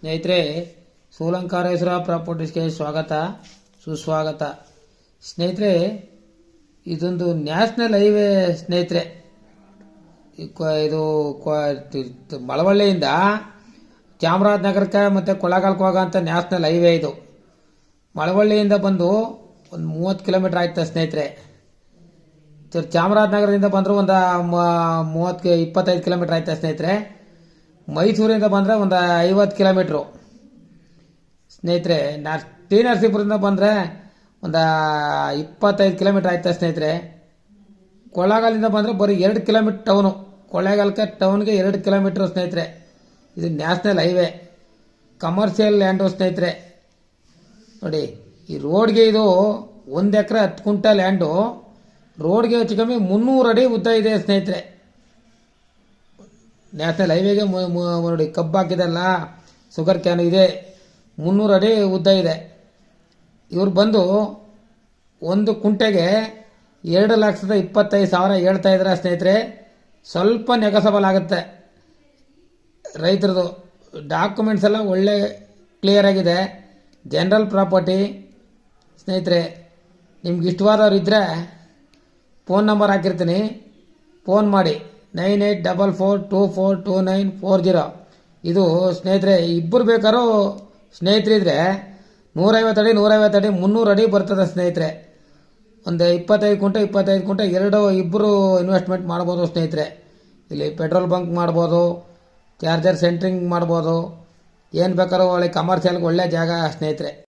ಸ್ನೇಹಿತರೆ ಸೂಲಂಕಾರೇಶ್ವರ ಪ್ರಾಪರ್ಟೀಸ್ಗೆ ಸ್ವಾಗತ, ಸುಸ್ವಾಗತ. ಸ್ನೇಹಿತರೆ, ಇದೊಂದು ನ್ಯಾಷನಲ್ ಹೈವೇ ಸ್ನೇಹಿತರೆ. ಇದು ಮಳವಳ್ಳಿಯಿಂದ ಚಾಮರಾಜನಗರಕ್ಕೆ ಮತ್ತು ಕೊಳ್ಳಗಾಲಕ್ಕೆ ಹೋಗೋಂಥ ನ್ಯಾಷನಲ್ ಹೈವೇ ಇದು. ಮಳವಳ್ಳಿಯಿಂದ ಬಂದು ಒಂದು ಮೂವತ್ತು ಕಿಲೋಮೀಟ್ರ್ ಆಯ್ತು ಸ್ನೇಹಿತರೆ. ಚಾಮರಾಜನಗರದಿಂದ ಬಂದರೂ ಒಂದು ಮೂವತ್ತು ಇಪ್ಪತ್ತೈದು ಕಿಲೋಮೀಟ್ರ್ ಆಯ್ತಾ ಸ್ನೇಹಿತರೆ. ಮೈಸೂರಿಂದ ಬಂದರೆ ಒಂದು ಐವತ್ತು ಕಿಲೋಮೀಟ್ರು. ಸ್ನೇಹಿತರೆ, ನರ್, ಟಿ ನರಸೀಪುರದಿಂದ ಬಂದರೆ ಒಂದು ಇಪ್ಪತ್ತೈದು ಕಿಲೋಮೀಟ್ರ್ ಆಯ್ತಾ ಸ್ನೇಹಿತರೆ? ಕೊಳ್ಳೇಗಾಲದಿಂದ ಬಂದರೆ ಬರೀ ಎರಡು ಕಿಲೋಮೀಟ್ರ್ ಟೌನು ಕೊಳ್ಳೇಗಾಲಕ್ಕೆ ಟೌನ್ಗೆ ಎರಡು ಕಿಲೋಮೀಟ್ರ್ ಸ್ನೇಹಿತರೆ. ಇದು ನ್ಯಾಷನಲ್ ಹೈವೇ ಕಮರ್ಷಿಯಲ್ ಲ್ಯಾಂಡು ಸ್ನೇಹಿತರೆ. ನೋಡಿ, ಈ ರೋಡ್ಗೆ ಇದು ಒಂದು ಎಕರೆ ಹತ್ತು ಕುಂಟ ಲ್ಯಾಂಡು ರೋಡ್ಗೆ ಹೆಚ್ಚು ಕಮ್ಮಿ ಮುನ್ನೂರು ಅಡಿ ಉದ್ದ ಇದೆ ಸ್ನೇಹಿತರೆ. ನ್ಯಾಷನಲ್ ಹೈವೇಗೆ ನೋಡಿ ಕಬ್ಬು ಹಾಕಿದಲ್ಲ ಶುಗರ್ ಕ್ಯಾನ್ ಇದೆ, ಮುನ್ನೂರು ಅಡಿ ಉದ್ದ ಇದೆ. ಇವ್ರು ಬಂದು ಒಂದು ಕುಂಟೆಗೆ ಎರಡು ಲಕ್ಷದ ಇಪ್ಪತ್ತೈದು ಸಾವಿರ ಹೇಳ್ತಾ ಇದ್ದಾರೆ ಸ್ನೇಹಿತರೆ, ಸ್ವಲ್ಪ ನೆಗಸಬಲ್ ಆಗುತ್ತೆ ರೈತರದು ಡಾಕ್ಯುಮೆಂಟ್ಸ್ ಎಲ್ಲ ಒಳ್ಳೆ ಕ್ಲಿಯರ್ ಆಗಿದೆ. ಜನರಲ್ ಪ್ರಾಪರ್ಟಿ, ಸ್ನೇಹಿತರೆ, ನಿಮ್ಗೆ ಇಷ್ಟವಾದವ್ರು ಇದ್ದರೆ ಫೋನ್ ನಂಬರ್ ಹಾಕಿರ್ತೀನಿ. ಫೋನ್ ಮಾಡಿ. Nine eight double four two four two nine four zero. ಇದು ಸ್ನೇಹಿತರೆ ಇಬ್ಬರು ಬೇಕಾದ್ರೂ ಸ್ನೇಹಿತರಿದ್ರೆ ನೂರೈವತ್ತು ಅಡಿ ನೂರೈವತ್ತು ಅಡಿ, ಮುನ್ನೂರು ಅಡಿ ಬರ್ತದೆ ಸ್ನೇಹಿತರೆ. ಒಂದು ಇಪ್ಪತ್ತೈದು ಕುಂಟೆ ಇಪ್ಪತ್ತೈದು ಕುಂಟೆ ಎರಡು ಇಬ್ಬರು ಇನ್ವೆಸ್ಟ್ಮೆಂಟ್ ಮಾಡ್ಬೋದು ಸ್ನೇಹಿತರೆ. ಇಲ್ಲಿ ಪೆಟ್ರೋಲ್ ಬಂಕ್ ಮಾಡ್ಬೋದು ಚಾರ್ಜರ್ ಸೆಂಟ್ರಿಂಗ್ ಮಾಡ್ಬೋದು. ಏನು ಬೇಕಾದ್ರೂ ಒಳ್ಳೆ ಕಮರ್ಷಿಯಲ್ಗೆ ಒಳ್ಳೆ ಜಾಗ ಸ್ನೇಹಿತರೆ.